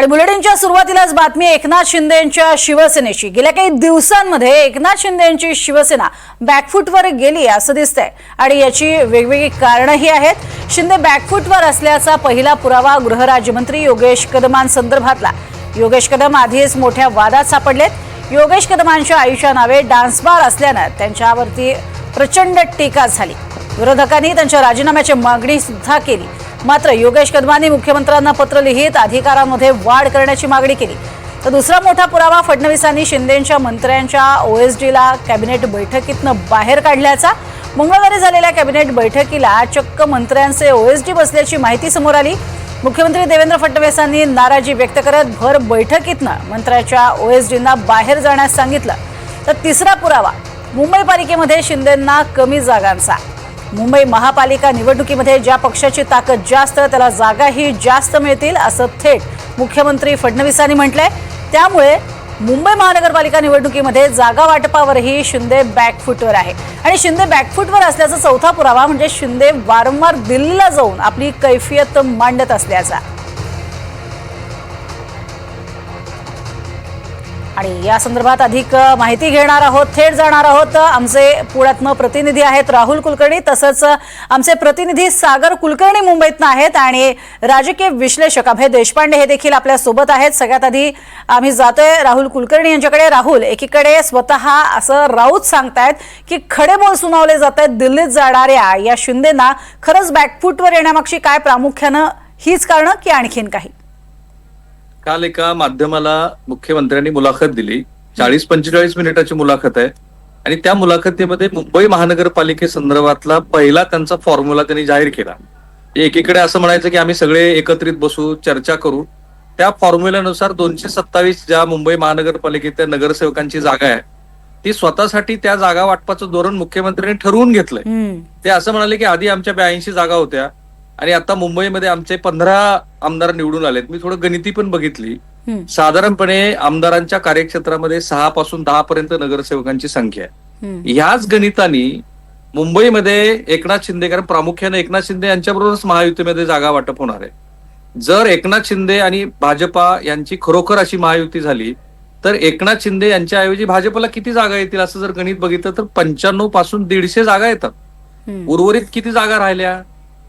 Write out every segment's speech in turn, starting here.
आणि बुलेटिनच्या सुरुवातीलाच बातमी एकनाथ शिंदे यांच्या शिवसेनेची. गेल्या काही दिवसांमध्ये एकनाथ शिंदे यांची शिवसेना बॅकफूटवर गेली असं दिसतंय. आणि याची वेगवेगळी कारणंही आहेत. शिंदे बॅकफूटवर असल्याचा पहिला पुरावा गृहराज्यमंत्री योगेश कदमांसंदर्भातला योगेश कदम आधीच मोठ्या वादात सापडलेत. योगेश कदमांच्या आईच्या नावे डान्स बार असल्यानं त्यांच्यावरती प्रचंड टीका झाली. विरोधकांनी त्यांच्या राजीनाम्याची मागणी सुद्धा केली. मात्र योगेश कदमांनी मुख्यमंत्र्यांना पत्र लिहित अधिकारांमध्ये वाढ करण्याची मागणी केली. तर दुसरा मोठा पुरावा फडणवीसांनी शिंदेच्या मंत्र्यांच्या ओएसडीला कॅबिनेट बैठकीतनं बाहेर काढल्याचा. मंगळवारी झालेल्या कॅबिनेट बैठकीला चक्क मंत्र्यांचे ओएसडी बसल्याची माहिती समोर आली. मुख्यमंत्री देवेंद्र फडणवीसांनी नाराजी व्यक्त करत भर बैठकीतनं मंत्र्याच्या ओएसडींना बाहेर जाण्यास सांगितलं. तर तिसरा पुरावा मुंबई पालिकेमध्ये शिंदेंना कमी जागांचा. मुंबई महापालिका निवडणुकीमध्ये ज्या पक्षाची ताकद जास्त त्याला जागाही जास्त मिळतील असं थेट मुख्यमंत्री फडणवीसांनी म्हटलंय. त्यामुळे मुंबई महानगरपालिका निवडणुकीमध्ये जागा वाटपावरही शिंदे बॅकफूटवर आहे. आणि शिंदे बॅकफूटवर असल्याचा चौथा पुरावा म्हणजे शिंदे वारंवार दिल्लीला जाऊन आपली कैफियत मांडत असल्याचा. आणि या संदर्भात अधिक माहिती घेणार आहोत थेट जाणार आहोत आमचे पुण्यातनं प्रतिनिधी आहेत राहुल कुलकर्णी तसंच आमचे प्रतिनिधी सागर कुलकर्णी मुंबईतनं आहेत आणि राजकीय विश्लेषक अभय देशपांडे हे देखील आपल्यासोबत आहेत. सगळ्यात आधी आम्ही जातोय राहुल कुलकर्णी यांच्याकडे. राहुल एकीकडे स्वतः असं राऊत सांगतायत की खडे बोल सुनावले जात आहेत दिल्लीत जाणाऱ्या या शिंदेना खरंच बॅकफूटवर येण्यामागची काय प्रामुख्यानं हीच कारणं की आणखीन काही? काल एका माध्यमाला मुख्यमंत्र्यांनी मुलाखत दिली. चाळीस पंचेचाळीस मिनिटाची मुलाखत आहे. आणि त्या मुलाखतीमध्ये मुंबई महानगरपालिकेसंदर्भातला पहिला त्यांचा फॉर्म्युला त्यांनी जाहीर केला. एकीकडे असं म्हणायचं की आम्ही सगळे एकत्रित बसू चर्चा करू. त्या फॉर्म्युल्यानुसार दोनशे सत्तावीस ज्या मुंबई महानगरपालिकेतल्या नगरसेवकांची जागा आहे ती स्वतःसाठी त्या जागा वाटपाचं धोरण मुख्यमंत्र्यांनी ठरवून घेतलंय. ते असं म्हणाले की आधी आमच्या ब्याऐंशी जागा होत्या. आणि आता मुंबईमध्ये आमचे पंधरा आमदार निवडून आलेत मी थोडं गणिती पण बघितली. साधारणपणे आमदारांच्या कार्यक्षेत्रामध्ये सहा पासून दहा पर्यंत नगरसेवकांची संख्या आहे. ह्याच गणितानी मुंबईमध्ये एकनाथ शिंदे कारण प्रामुख्याने एकनाथ शिंदे यांच्याबरोबरच महायुतीमध्ये जागा वाटप होणार आहे जर एकनाथ शिंदे आणि भाजपा यांची खरोखर अशी महायुती झाली तर एकनाथ शिंदे यांच्याऐवजी भाजपला किती जागा येतील असं जर गणित बघितलं तर पंच्याण्णवपासून दीडशे जागा येतात. उर्वरित किती जागा राहिल्या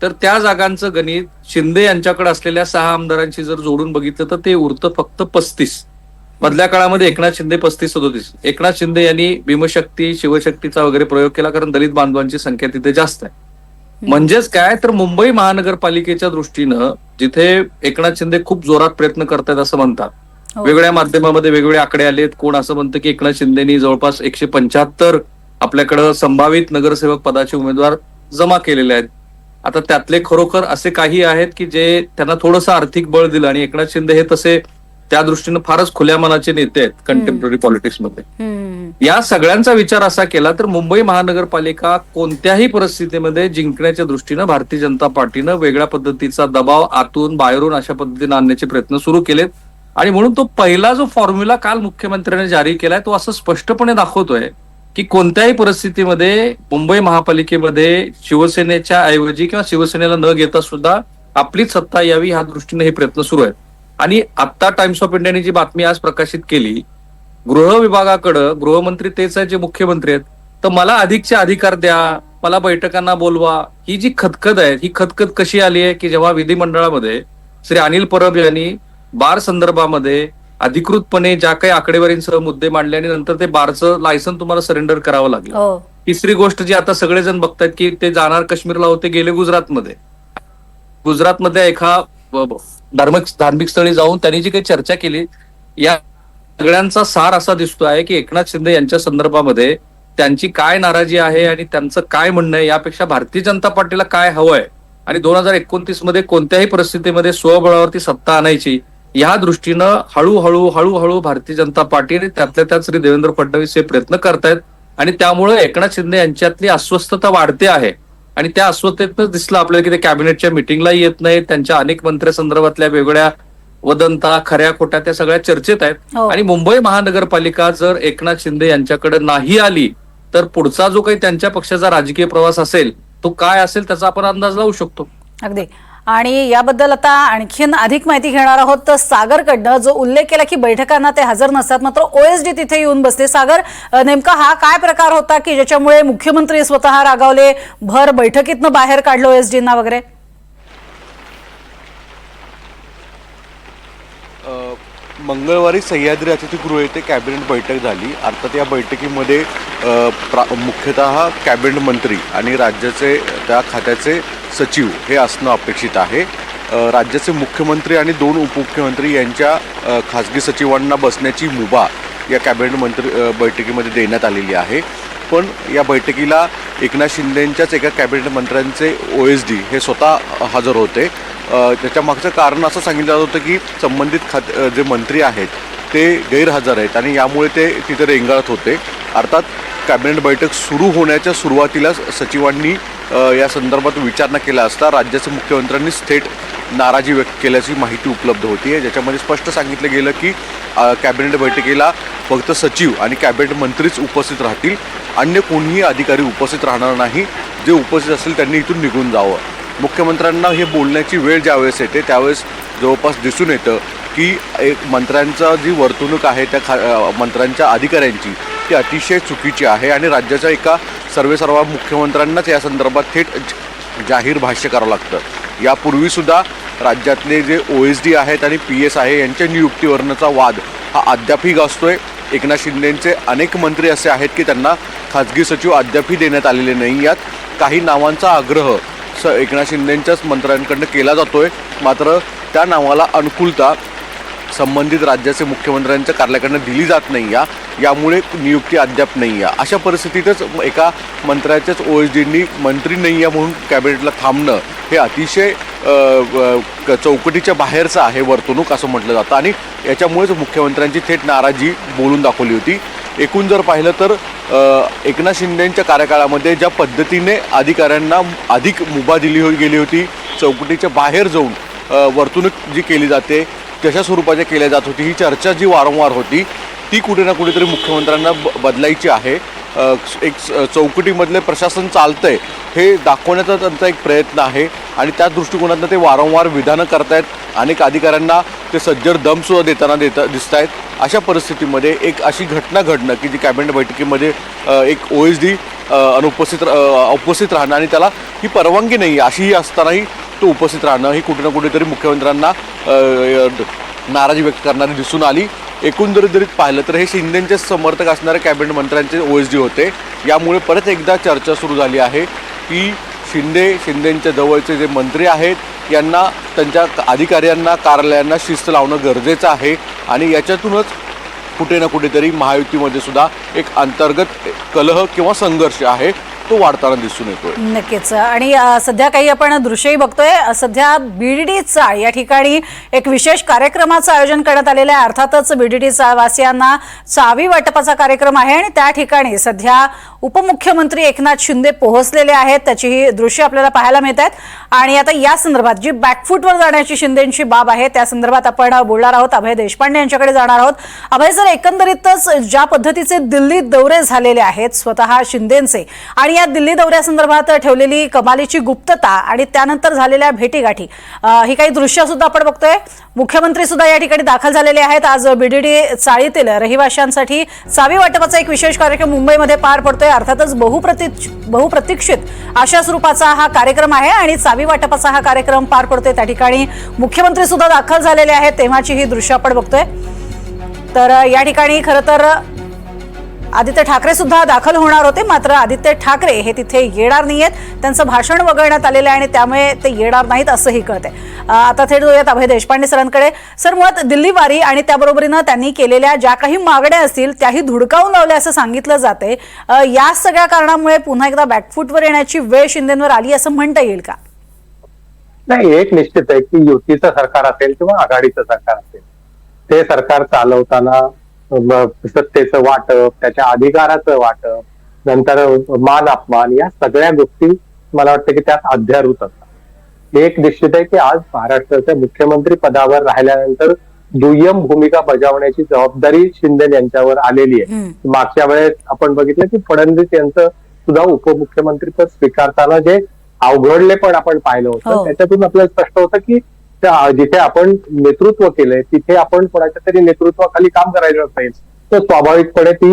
तर त्या जागांचं गणित शिंदे यांच्याकडे असलेल्या सहा आमदारांची जर जोडून बघितलं तर ते उरतं फक्त पस्तीस. मधल्या काळामध्ये एकनाथ शिंदे पस्तीस सदोतीस एकनाथ शिंदे यांनी भीमशक्ती शिवशक्तीचा वगैरे प्रयोग केला कारण दलित बांधवांची संख्या तिथे जास्त आहे. म्हणजेच काय? तर मुंबई महानगरपालिकेच्या दृष्टीनं जिथे एकनाथ शिंदे खूप जोरात प्रयत्न करतायत असं म्हणतात. हो. वेगळ्या माध्यमामध्ये वेगवेगळे आकडे आलेत. कोण असं म्हणतं की एकनाथ शिंदेनी जवळपास एकशे पंच्याहत्तर आपल्याकडं संभावित नगरसेवक पदाचे उमेदवार जमा केलेले आहेत. आता त्यातले खरोखर असे काही आहेत की जे त्यांना थोडंसं आर्थिक बळ दिलं आणि एकनाथ शिंदे हे तसे त्या दृष्टीनं फारच खुल्या मनाचे नेते आहेत कंटेम्पररी पॉलिटिक्समध्ये. या सगळ्यांचा विचार असा केला तर मुंबई महानगरपालिका कोणत्याही परिस्थितीमध्ये जिंकण्याच्या दृष्टीनं भारतीय जनता पार्टीनं वेगळ्या पद्धतीचा दबाव आतून बाहेरून अशा पद्धतीने आणण्याचे प्रयत्न सुरू केलेत. आणि म्हणून तो पहिला जो फॉर्म्युला काल मुख्यमंत्र्यांनी जारी केलाय तो असं स्पष्टपणे दाखवतोय की कोणत्याही परिस्थितीमध्ये मुंबई महापालिकेमध्ये शिवसेनेच्या ऐवजी किंवा शिवसेनेला न घेता सुद्धा आपलीच सत्ता यावी ह्या दृष्टीने हे प्रयत्न सुरू आहेत. आणि आता टाइम्स ऑफ इंडियाने जी बातमी आज प्रकाशित केली गृह विभागाकडं गृहमंत्री तेच आहेत जे मुख्यमंत्री आहेत तर मला अधिकचे अधिकार द्या मला बैठकांना बोलवा ही जी खतखत आहे ही खतखत कशी आली आहे की जेव्हा विधिमंडळामध्ये श्री अनिल परब यांनी बार संदर्भामध्ये अधिकृतपणे ज्या काही आकडेवारींसह मुद्दे मांडले आणि नंतर ते बारचं लायसन तुम्हाला सरेंडर करावं लागलं. हो. तिसरी गोष्ट जी आता सगळेजण बघतायत की ते जाणार काश्मीरला होते गेले गुजरातमध्ये. गुजरातमध्ये एका धार्मिक धार्मिक स्थळी जाऊन त्यांनी जी काही चर्चा केली या सगळ्यांचा सार असा दिसतो आहे की एकनाथ शिंदे यांच्या संदर्भामध्ये त्यांची काय नाराजी आहे आणि त्यांचं काय म्हणणं आहे यापेक्षा भारतीय जनता पार्टीला काय हवंय? आणि दोन हजार एकोणतीसमध्ये कोणत्याही परिस्थितीमध्ये स्वबळावरती सत्ता आणायची या दृष्टीनं हळूहळू हळूहळू भारतीय जनता पार्टी आणि त्यातल्या त्यात श्री देवेंद्र फडणवीस हे प्रयत्न करतायत. आणि त्यामुळे एकनाथ शिंदे यांच्यातली अस्वस्थता वाढते आहे. आणि त्या अस्वस्थतेतच दिसलं आपल्याला की ते कॅबिनेटच्या मिटिंगला येत नाहीत. त्यांच्या अनेक मंत्र्यासंदर्भातल्या वेगवेगळ्या वदंता खऱ्या खोट्या त्या सगळ्या चर्चेत आहेत. हो. आणि मुंबई महानगरपालिका जर एकनाथ शिंदे यांच्याकडे नाही आली तर पुढचा जो काही त्यांच्या पक्षाचा राजकीय प्रवास असेल तो काय असेल त्याचा आपण अंदाज लावू शकतो. अगदी. आणि याबद्दल आता आणखीन अधिक माहिती घेणार आहोत तर सागरकडनं जो उल्लेख केला की बैठकांना ते हजर नसतात मात्र ओएसडी तिथे येऊन बसले. सागर नेमका हा काय प्रकार होता की ज्याच्यामुळे मुख्यमंत्री स्वतः रागावले भर बैठकीतनं बाहेर काढलं ओएसडींना वगैरे? मंगळवारी सह्याद्री अतिथीगृह येथे कॅबिनेट बैठक झाली. अर्थात या बैठकीमध्ये प्रा मुख्यतः कॅबिनेट मंत्री आणि राज्याचे त्या खात्याचे सचिव हे असणं अपेक्षित आहे. राज्याचे मुख्यमंत्री आणि दोन उपमुख्यमंत्री यांच्या खाजगी खासगी सचिवांना बसण्याची मुभा या कॅबिनेट मंत्री बैठकीमध्ये देण्यात आलेली आहे. पण या बैठकीला एकनाथ शिंदेंच्याच एका कॅबिनेट मंत्र्यांचे ओ एस डी हे स्वतः हजर होते. त्याच्या मागचं कारण असं सांगितलं जात होतं की संबंधित खात जे मंत्री आहेत ते गैरहजर आहेत आणि यामुळे ते तिथे रेंगाळत होते. अर्थात कॅबिनेट बैठक सुरू होण्याच्या सुरुवातीला सचिवांनी या संदर्भात विचारणा केला असता राज्याचे मुख्यमंत्र्यांनीच थेट नाराजी व्यक्त केल्याची माहिती उपलब्ध होती. आहे ज्याच्यामध्ये स्पष्ट सांगितलं गेलं की कॅबिनेट बैठकीला फक्त सचिव आणि कॅबिनेट मंत्रीच उपस्थित राहतील. अन्य कोणीही अधिकारी उपस्थित राहणार नाही. जे उपस्थित असतील त्यांनी इथून निघून जावं. मुख्यमंत्र्यांना हे बोलण्याची वेळ ज्यावेळेस येते त्यावेळेस जवळपास दिसून येतं की एक मंत्र्यांचा जी वर्तणूक आहे त्या खा मंत्र्यांच्या अधिकाऱ्यांची ती अतिशय चुकीची आहे आणि राज्याच्या एका सर्वेसर्वा मुख्यमंत्र्यांनाच या संदर्भात थेट जाहीर भाष्य करावं लागतं. यापूर्वीसुद्धा राज्यातले जे ओ एस डी आहेत आणि पी एस आहे यांच्या नियुक्तीवरणाचा वाद हा अद्यापही गाजतोय. एकनाथ शिंदेंचे अनेक मंत्री असे आहेत की त्यांना खाजगी सचिव अद्यापही देण्यात आलेले नाही. यात काही नावांचा आग्रह स एकनाथ शिंदेंच्याच मंत्र्यांकडनं केला जातोय. मात्र त्या नावाला अनुकूलता संबंधित राज्याचे मुख्यमंत्र्यांच्या कार्यालयाकडनं दिली जात नाही या यामुळे नियुक्ती अद्याप नाही आहे अशा परिस्थितीतच एका मंत्र्याच्याच ओ एस डींनी मंत्री नाही आहे म्हणून कॅबिनेटला थांबणं हे अतिशय चौकटीच्या बाहेरचं आहे वर्तणूक असं म्हटलं जातं. आणि याच्यामुळेच मुख्यमंत्र्यांची थेट नाराजी बोलून दाखवली होती. एकूण जर पाहिलं तर एकनाथ शिंदेंच्या कार्यकाळामध्ये ज्या पद्धतीने अधिकाऱ्यांना अधिक मुभा दिली हो गेली होती चौकटीच्या बाहेर जाऊन वर्तणूक जी केली जाते कशा स्वरूपाच्या केल्या जात होती ही चर्चा जी वारंवार होती ती कुठे ना कुठेतरी मुख्यमंत्र्यांना ब बदलायची आहे. एक स- चौकटीमधले प्रशासन चालतंय हे दाखवण्याचा त्यांचा एक प्रयत्न आहे आणि त्या दृष्टिकोनातनं ते वारंवार विधानं करतायत. अनेक अधिकाऱ्यांना ते सज्जर दमसुद्धा देताना देता दिसत आहेत अशा परिस्थितीमध्ये एक अशी घटना घडणं की जी कॅबिनेट बैठकीमध्ये एक ओ एस डी अनुपस्थित उपस्थित राहणं आणि त्याला ही परवानगी नाही आहे अशीही असतानाही तो उपस्थित राहणं ही कुठे ना कुठेतरी मुख्यमंत्र्यांना नाराजी व्यक्त करणारी दिसून आली. एकंदरीत जरी पाहिलं तर हे शिंदेचे समर्थक असणारे कॅबिनेट मंत्र्यांचे ओ एस डी होते. यामुळे परत एकदा चर्चा सुरू झाली आहे की शिंदे शिंदेच्या जवळचे जे मंत्री आहेत यांना त्यांच्या अधिकाऱ्यांना कार्यालयांना शिस्त लावणं गरजेचं आहे. आणि याच्यातूनच कुठे ना कुठेतरी महायुतीमध्ये सुद्धा एक अंतर्गत कलह किंवा संघर्ष आहे. तो वाढताना दिसून येतोय. नक्कीच. आणि अ, सध्या काही आपण दृश्यही बघतोय. अ, सध्या बीडीडी चाळ या ठिकाणी एक विशेष कार्यक्रमाचं आयोजन करण्यात आलेलं आहे. अर्थातच बीडीडी वासियांना चावी वाटपाचा कार्यक्रम आहे आणि त्या ठिकाणी सध्या उपमुख्यमंत्री एकनाथ शिंदे पोहोचलेले आहेत. त्याचीही दृश्य आपल्याला पाहायला मिळत आहेत आणि आता या संदर्भात जी बॅकफूटवर जाण्याची शिंदेची बाब आहे त्या संदर्भात आपण बोलणार आहोत. अभय देशपांडे यांच्याकडे जाणार आहोत. अभय सर एकंदरीतच ज्या पद्धतीचे दिल्लीत दौरे झालेले आहेत स्वतः शिंदेचे आणि आणि या दिल्ली दौऱ्यासंदर्भात ठेवलेली कमालीची गुप्तता आणि त्यानंतर झालेल्या भेटीगाठी ही काही दृश्य सुद्धा आपण बघतोय. मुख्यमंत्री सुद्धा या ठिकाणी दाखल झालेले आहेत. आज बीडीडी चाळीतील रहिवाशांसाठी चावी वाटपाचा एक विशेष कार्यक्रम मुंबईमध्ये पार पडतोय. अर्थातच बहुप्रती बहुप्रतीक्षित अशा स्वरूपाचा हा कार्यक्रम आहे आणि चावी वाटपाचा हा कार्यक्रम पार पडतोय त्या ठिकाणी. मुख्यमंत्री सुद्धा दाखल झालेले आहेत. तेव्हाची ही दृश्य आपण बघतोय. तर या ठिकाणी खरं तर आदित्य ठाकरे सुद्धा दाखल होणार होते मात्र आदित्य ठाकरे हे तिथे येणार नाहीयेत. त्यांचं भाषण वगळण्यात आलेलं आहे आणि त्यामुळे ते येणार नाहीत असंही कळतंय. आता थेट जाऊयात अभय देशपांडे सरांकडे. सर मुळात दिल्ली वारी आणि त्याबरोबरीनं त्यांनी केलेल्या ज्या काही मागण्या असतील त्याही धुडकावून लावल्या असं सांगितलं जाते या सगळ्या कारणामुळे पुन्हा एकदा बॅकफूटवर येण्याची वेळ शिंदेवर आली असं म्हणता येईल का? नाही एक निश्चित आहे की युतीचं सरकार असेल किंवा आघाडीचं सरकार असेल ते सरकार चालवताना सत्तेचं वाटप त्याच्या अधिकाराचं वाटप नंतर मान अपमान या सगळ्या गोष्टी मला वाटतं की त्यात अध्यारूत असतात एक निश्चित आहे की आज महाराष्ट्राच्या मुख्यमंत्री पदावर राहिल्यानंतर दुय्यम भूमिका बजावण्याची जबाबदारी शिंदे यांच्यावर आलेली आहे. मागच्या वेळेस आपण बघितलं की फडणवीस यांचं सुद्धा उपमुख्यमंत्रीपद स्वीकारताना जे अवघडले पण आपण पाहिलं हो. होतं त्याच्यातून आपल्याला स्पष्ट होतं की त्या- जिथे आपण नेतृत्व केलंय तिथे आपण कोणाच्या तरी नेतृत्वाखाली काम करायचं असेल तर स्वाभाविकपणे ती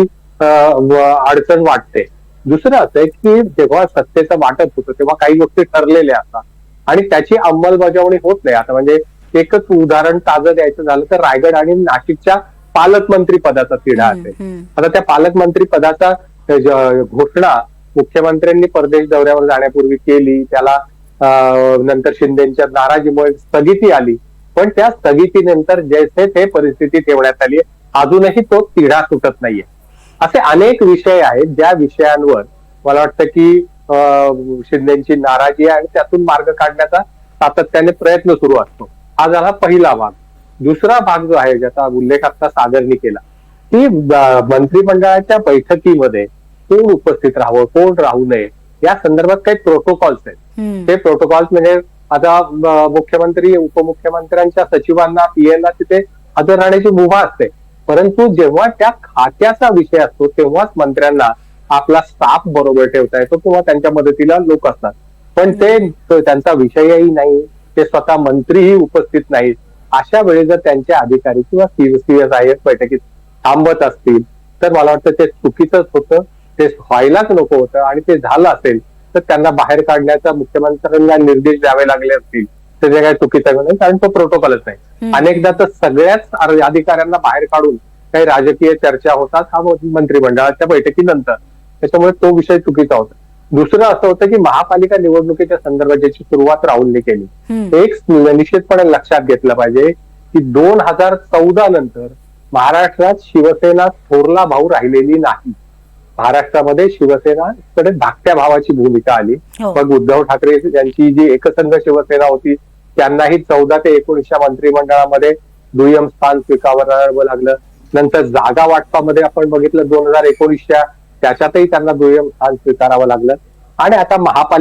अडचण वाटते. दुसरं असं आहे की जेव्हा सत्तेचं वाटप होतं तेव्हा काही गोष्टी ठरलेल्या असतात. आणि त्याची अंमलबजावणी होत नाही. आता म्हणजे एकच उदाहरण ताजं द्यायचं झालं तर रायगड आणि नाशिकच्या पालकमंत्री पदाचा तिढा असेल. आता त्या पालकमंत्री पदाचा घोषणा मुख्यमंत्र्यांनी परदेश दौऱ्यावर जाण्यापूर्वी केली. त्याला नंतर शिंदेच्या नाराजीमुळे स्थगिती आली. पण त्या स्थगितीनंतर जैसे ते परिस्थिती ठेवण्यात आली अजूनही तो तिढा सुटत नाहीये. असे अनेक विषय आहेत ज्या विषयांवर मला वाटतं की शिंदेची नाराजी आहे आणि त्यातून मार्ग काढण्याचा सातत्याने प्रयत्न सुरू असतो. हा झाला पहिला भाग. दुसरा भाग जो आहे ज्याचा उल्लेख आता सागरनी केला की मंत्रिमंडळाच्या बैठकीमध्ये कोण उपस्थित राहावं कोण राहू नये या संदर्भात काही प्रोटोकॉल्स आहेत. ते प्रोटोकॉल्स म्हणजे आता मुख्यमंत्री उपमुख्यमंत्र्यांच्या सचिवांना पीएला तिथे हजर राहण्याची मुभा असते. परंतु जेव्हा त्या खात्याचा विषय असतो तेव्हाच मंत्र्यांना आपला स्टाफ बरोबर ठेवता येतो किंवा त्यांच्या मदतीला लोक असतात. पण ते तो त्यांचा विषयही नाही ते स्वतः मंत्रीही उपस्थित नाहीत. अशा वेळी जर त्यांचे अधिकारी किंवा सीएसआयएस बैठकीत थांबत असतील तर मला वाटतं ते चुकीचंच होतं. ते व्हायलाच नको होतं आणि ते झालं असेल तर त्यांना बाहेर काढण्याचा मुख्यमंत्र्यांना निर्देश द्यावे लागले असतील. तर ते काही चुकीचं नाही कारण तो प्रोटोकॉलच नाही. अनेकदा तर सगळ्याच अधिकाऱ्यांना बाहेर काढून काही राजकीय चर्चा होतात हा मंत्रिमंडळाच्या बैठकीनंतर. त्याच्यामुळे तो विषय चुकीचा होता. दुसरं असं होतं की महापालिका निवडणुकीच्या संदर्भात ज्याची सुरुवात राहुलने केली. एक निश्चितपणे लक्षात घेतलं पाहिजे की दोन हजार चौदा नंतर महाराष्ट्रात शिवसेना थोरला भाऊ राहिलेली नाही. महाराष्ट्रामध्ये शिवसेनाकडे धाकट्या भावाची भूमिका आली. हो. मग उद्धव ठाकरे यांची जी एकसंघ शिवसेना होती त्यांनाही चौदा ते एकोणीसच्या मंत्रिमंडळामध्ये दुय्यम स्थान स्वीकारावं लागलं. नंतर जागा वाटपामध्ये आपण बघितलं दोन हजार एकोणीसच्या त्याच्यातही त्यांना दुय्यम स्थान स्वीकारावं लागलं. आणि आता महापालिका